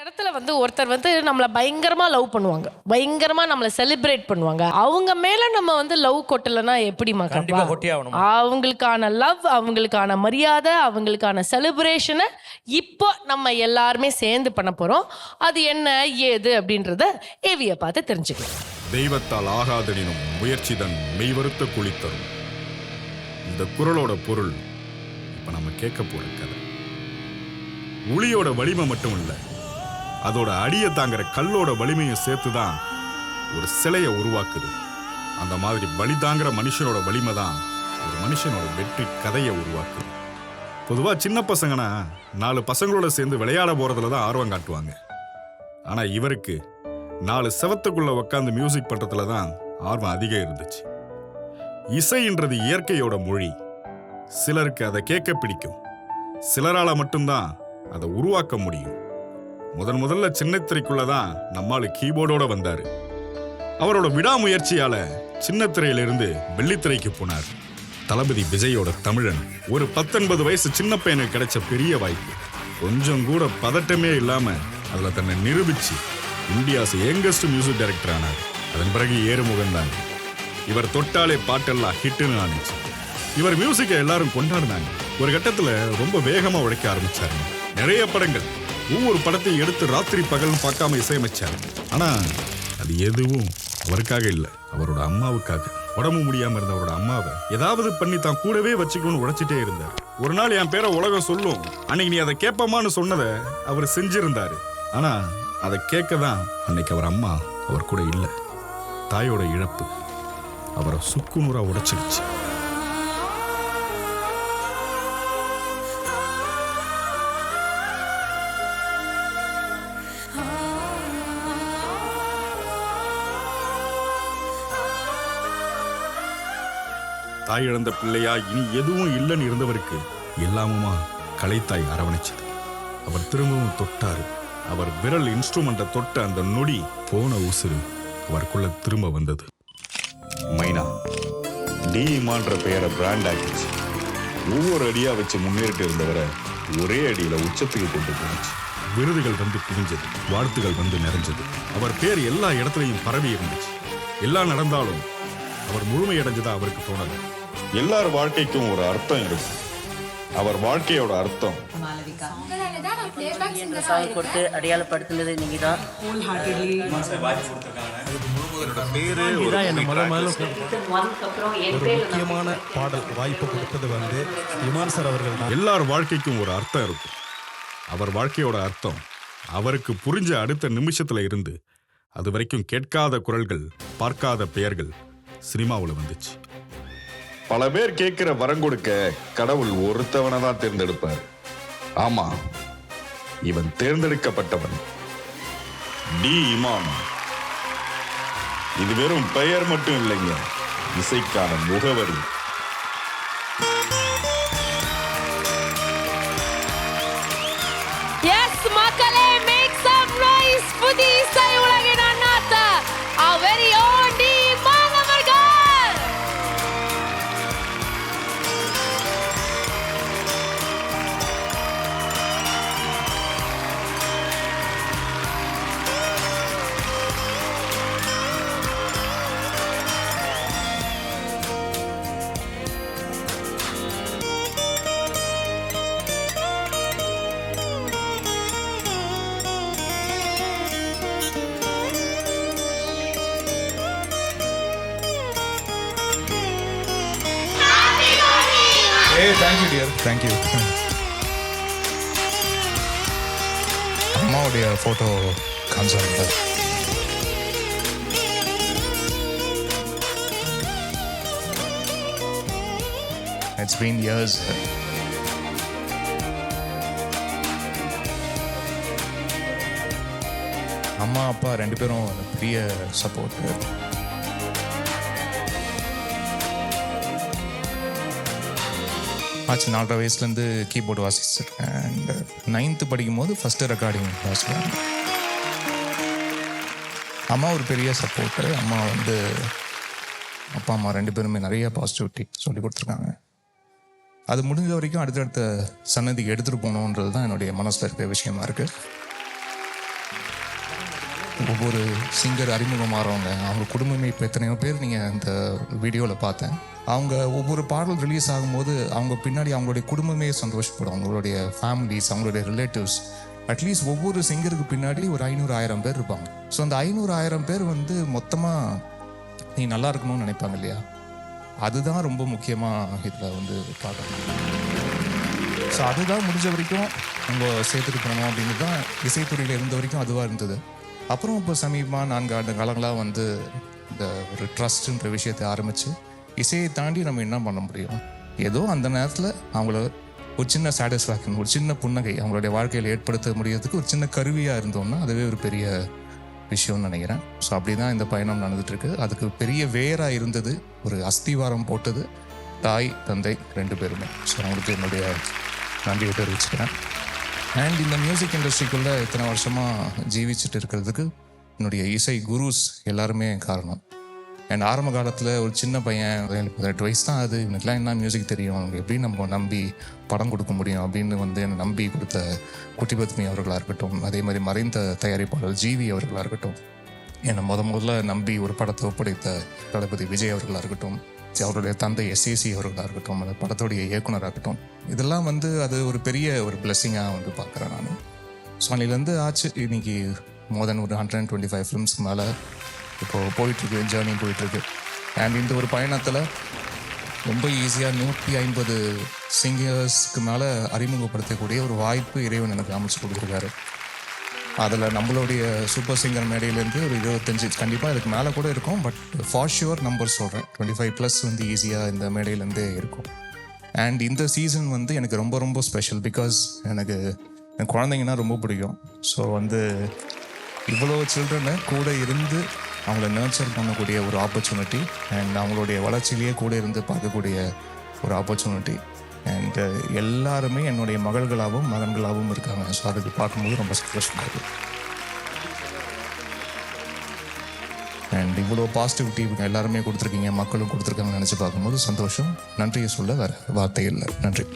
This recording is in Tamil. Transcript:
இடத்துல வந்து ஒருத்தர் வந்து நம்மளை பயங்கரமா லவ் பண்ணுவாங்க. பயங்கரமா நம்மளை செலிப்ரேட் பண்ணுவாங்க. அவங்க மேல நம்ம வந்து லவ் கொட்டலைன்னா எப்படிமா கண்டிப்பா கப்பா கொட்டியே ஆகணும் அவங்களுக்கான லவ் அவங்களுக்கான மரியாதை அவங்களுக்கான செலிப்ரேஷனை இப்போ நம்ம எல்லாருமே சேர்ந்து பண்ண போறோம். அது என்ன ஏது அப்படின்றத ஏவிய பார்த்து தெரிஞ்சுக்கலாம். தெய்வத்தால் ஆகாதெனினும் முயற்சிதன் மெய்வருத்த குளித்தரும். இந்த குரலோட பொருள் இப்ப நம்ம கேட்க போற கதை. உளியோட வலிமை மட்டும் இல்ல அதோட அடியை தாங்குற கல்லோட வலிமையும் சேர்த்து தான் ஒரு சிலையை உருவாக்குது. அந்த மாதிரி வலி தாங்குற மனுஷனோட வலிமை தான் ஒரு மனுஷனோட வெற்றி கதையை உருவாக்குது. பொதுவாக சின்ன பசங்கன்னா நாலு பசங்களோட சேர்ந்து விளையாட போகிறதுல தான் ஆர்வம் காட்டுவாங்க. ஆனால் இவருக்கு நாலு செவத்துக்குள்ளே உட்காந்து மியூசிக் பண்ணுறதுல தான் ஆர்வம் அதிகம் இருந்துச்சு. இசைன்றது இயற்கையோட மொழி. சிலருக்கு அதை கேட்க பிடிக்கும். சிலரால் மட்டும்தான் அதை உருவாக்க முடியும். முதன் முதல்ல சின்னத்திரைக்குள்ள தான் கீபோர்டோட வந்தாரு. அவரோட விடாமுயற்சியால சின்னத்திரையிலிருந்து வெள்ளித்திரைக்கு போனார். தளபதி விஜயோட தமிழன். ஒரு பத்தொன்பது வயசு சின்ன பையனுக்கு கிடைச்ச பெரிய வாய்ப்பு. கொஞ்சம் கூட பதட்டமே இல்லாம அதுல தன்னை நிரூபிச்சு இந்தியாஸ் யங்கஸ்ட் மியூசிக் டைரக்டர் ஆனார். அதன் பிறகு ஏறுமுகம் தான். இவர் தொட்டாலே பாட்டெல்லாம் ஹிட்டுன்னு ஆனிச்சு இவர் மியூசிக்கை எல்லாரும் கொண்டாடினாங்க. ஒரு கட்டத்துல ரொம்ப வேகமா உழைக்க ஆரம்பிச்சாரு. நிறைய படங்கள். ஒவ்வொரு படத்தையும் எடுத்து ராத்திரி பகல் பார்க்காம இசையமைச்சார். ஆனா அது எதுவும் அவருக்காக இல்லை. அவரோட அம்மாவுக்காக. உடம்பு முடியாம இருந்த அவரோட அம்மாவை ஏதாவது பண்ணி தான் கூடவே வச்சுக்கணும்னு உழைச்சிட்டே இருந்தார். ஒரு நாள் என் பேரை உலகம் சொல்லும். அன்னைக்கு நீ அதை கேட்பமான்னு சொன்னதை அவர் செஞ்சிருந்தாரு. ஆனா அதை கேட்க தான் அன்னைக்கு அவர் அம்மா அவர் கூட இல்லை. தாயோட இழப்பு அவரை சுக்குநூறா உடைச்சிருச்சு. தாய் இழந்த பிள்ளையா இனி எதுவும் இல்லைன்னு இருந்தவருக்கு எல்லாமுமா கலைத்தாய் அரவணைச்சது. அவர் திரும்பவும் தொட்டாரு. அவர் விரல் இன்ஸ்ட்ருமெண்ட்டை தொட்ட அந்த நொடி போன உசுறு அவருக்குள்ள திரும்ப வந்தது. மைனா டிமான்ற பெயரை பிராண்ட் ஆக்கிச்சு. ஒவ்வொரு அடியா வச்சு முன்னேறிட்டு இருந்தவரை ஒரே அடியில உச்சத்துக்கு கொண்டு போனுச்சு விருதுகள் வந்து குவிஞ்சது வாழ்த்துகள் வந்து நிறைஞ்சது. அவர் பேர் எல்லா இடத்துலையும் பரவி இருந்துச்சு. எல்லாம் நடந்தாலும் அவர் முழுமையடைஞ்சதா அவருக்கு தோணலை. எல்லார் வாழ்க்கைக்கும் ஒரு அர்த்தம் இருக்கு அவர் வாழ்க்கையோட அர்த்தம். என்ற சாங் கொடுத்து அடையாளப்படுத்தினது நீங்க தான் முக்கியமான பாடல் வாய்ப்பு கொடுத்தது வந்து இமான் சார் அவர்கள் எல்லார் வாழ்க்கைக்கும் ஒரு அர்த்தம் இருக்கும். அவர் வாழ்க்கையோட அர்த்தம். அவருக்கு புரிஞ்ச அடுத்த நிமிஷத்துல இருந்து அது வரைக்கும் கேட்காத குரல்கள் பார்க்காத பெயர்கள் சினிமாவுல வந்துச்சு. பல பேர் கேட்கிற வரம் கொடுக்க கடவுள் ஒருத்தவனை தான் தேர்ந்தெடுப்பார். ஆமா இவன் தேர்ந்தெடுக்கப்பட்டவன். டி இமான் இது வெறும் பெயர் மட்டும் இல்லைங்க இசைக்கான முகவரி. மக்களே மேக் சம் நாய்ஸ் புதி ஏ தேங்க்யூ டியர் தேங்க்யூ அம்மாவுடைய ஃபோட்டோ காமிச்சாங்க இட்ஸ் பீன் இயர்ஸ் அம்மா அப்பா ரெண்டு பேரும் எனக்கு பெரிய சப்போர்ட் ஆச்சு நாலரை வயசுலேருந்து கீபோர்டு வாசிச்சிருக்கேன் அண்ட் நைன்த்து படிக்கும்போது ஃபஸ்ட்டு ரெக்கார்டிங் வாசிக்கிறேன் அம்மா ஒரு பெரிய சப்போர்ட்டு அம்மா வந்து அப்பா அம்மா ரெண்டு பேருமே நிறைய பாசிட்டிவிட்டி சொல்லி கொடுத்துருக்காங்க. அது முடிஞ்ச வரைக்கும் அடுத்தடுத்த சன்னதிக்கு எடுத்துகிட்டு போகணுன்றது தான் என்னுடைய மனசில் இருக்கிற விஷயமா இருக்குது ஒவ்வொரு சிங்கர் அறிமுகமாகறவங்க அவங்க குடும்பமே இப்போ எத்தனையோ பேர் நீங்கள் இந்த வீடியோவில் பார்த்தேன். அவங்க ஒவ்வொரு பாடல் ரிலீஸ் ஆகும்போது அவங்க பின்னாடி அவங்களுடைய குடும்பமே சந்தோஷப்படும். அவங்களுடைய ஃபேமிலிஸ் அவங்களுடைய ரிலேட்டிவ்ஸ் அட்லீஸ்ட் ஒவ்வொரு சிங்கருக்கு பின்னாடி ஒரு ஐநூறு ஆயிரம் பேர் இருப்பாங்க. ஸோ அந்த ஐநூறு ஆயிரம் பேர் வந்து மொத்தமாக நீ நல்லா இருக்கணும்னு நினைப்பாங்க இல்லையா? அதுதான் ரொம்ப முக்கியமாக இதில் வந்து பார்க்கணும். ஸோ அதுதான் முடிஞ்ச வரைக்கும் நம்ம சேர்த்துட்டு போனோம் அப்படின்னு தான் இசைத்துறையில் இருந்த வரைக்கும் அதுவாக இருந்தது. அப்புறம் இப்போ சமீபமாக நான்கு ஆண்டு காலங்களாக வந்து இந்த ஒரு ட்ரஸ்ட்ன்ற விஷயத்தை ஆரம்பித்து இசையை தாண்டி நம்ம என்ன பண்ண முடியும்? ஏதோ அந்த நேரத்தில் அவங்கள ஒரு சின்ன சாட்டிஸ்ஃபேக்ஷன் ஒரு சின்ன புன்னகை அவங்களுடைய வாழ்க்கையில் ஏற்படுத்த முடியறதுக்கு ஒரு சின்ன கருவியாக இருந்தோம்னா அதுவே ஒரு பெரிய விஷயம்னு நினைக்கிறேன். ஸோ அப்படி தான் இந்த பயணம் நடந்துட்டுருக்கு. அதுக்கு பெரிய வேராக இருந்தது ஒரு அஸ்திவாரம் போட்டது தாய் தந்தை ரெண்டு பேருமே. ஸோ அவங்களுக்கு என்னுடைய நன்றியை தெரிவிச்சுக்கிறேன். அண்ட் இந்த மியூசிக் இண்டஸ்ட்ரிக்குள்ளே இத்தனை வருஷமாக ஜீவிச்சுட்டு இருக்கிறதுக்கு என்னுடைய இசை குருஸ் எல்லாருமே காரணம். அண்ட் ஆரம்ப காலத்தில் ஒரு சின்ன பையன் எனக்கு பதினெட்டு வயசு தான் அது. இவனுக்குலாம் என்ன மியூசிக் தெரியும்? எப்படி நம்ம நம்பி படம் கொடுக்க முடியும் அப்படின்னு வந்து என்னை நம்பி கொடுத்த குட்டி பத்மி அவர்களாக இருக்கட்டும் அதே மாதிரி மறைந்த தயாரிப்பாளர் ஜிவி அவர்களாக இருக்கட்டும் என்னை முத முதல்ல நம்பி ஒரு படத்தை ஒப்படைத்த தளபதி விஜய் அவர்களாக இருக்கட்டும் அவருடைய தந்தை எஸ்ஏசி அவர்களாக இருக்கட்டும் அந்த படத்துடைய இயக்குனராக இருக்கட்டும் இதெல்லாம் வந்து அது ஒரு பெரிய ஒரு பிளெஸ்ஸிங்காக வந்து பார்க்குறேன் நான். ஸோ அன்னிலேருந்து ஆச்சு. இன்னைக்கு மோர் தென் ஒரு ஹண்ட்ரட் அண்ட் டுவெண்ட்டி ஃபைவ் ஃபிலிம்ஸ்க்கு மேலே இப்போது போயிட்டுருக்கு ஜேர்னி போயிட்டுருக்கு. அண்ட் இந்த ஒரு பயணத்தில் ரொம்ப ஈஸியாக நூற்றி ஐம்பது சிங்கர்ஸ்க்கு மேலே அறிமுகப்படுத்தக்கூடிய ஒரு வாய்ப்பு இறைவன் எனக்கு அமைச்சு கொடுத்துருக்காரு. அதில் நம்மளுடைய சூப்பர் சிங்கர் மேடையிலேருந்து ஒரு இருபத்தஞ்சி கண்டிப்பாக இதுக்கு மேலே கூட இருக்கும் பட் ஃபார் ஷுவர் நம்பர் சொல்கிறேன் டுவெண்ட்டி ஃபைவ் ப்ளஸ் வந்து ஈஸியாக இந்த மேடையிலேருந்தே இருக்கும். அண்ட் இந்த சீசன் வந்து எனக்கு ரொம்ப ரொம்ப ஸ்பெஷல் பிகாஸ் எனக்கு எனக்கு குழந்தைங்கன்னா ரொம்ப பிடிக்கும். ஸோ வந்து இவ்வளோ சில்ட்ரனை கூட இருந்து அவங்கள நர்ச்சர் பண்ணக்கூடிய ஒரு ஆப்பர்ச்சுனிட்டி அண்ட் அவங்களுடைய வளர்ச்சியிலேயே கூட இருந்து பார்க்கக்கூடிய ஒரு ஆப்பர்ச்சுனிட்டி அண்ட் uh, எல்லாருமே என்னுடைய மகள்களாகவும் மகன்களாகவும் இருக்காங்க. ஸோ அதுக்கு பார்க்கும்போது ரொம்ப சந்தோஷமாக இருக்குது அண்ட் இவ்வளோ பாசிட்டிவிட்டி இவங்க எல்லாருமே கொடுத்துருக்கீங்க. மக்களும் கொடுத்துருக்காங்கன்னு நினச்சி பார்க்கும்போது சந்தோஷம். நன்றியை சொல்ல வேறு வார்த்தை இல்லை. நன்றி.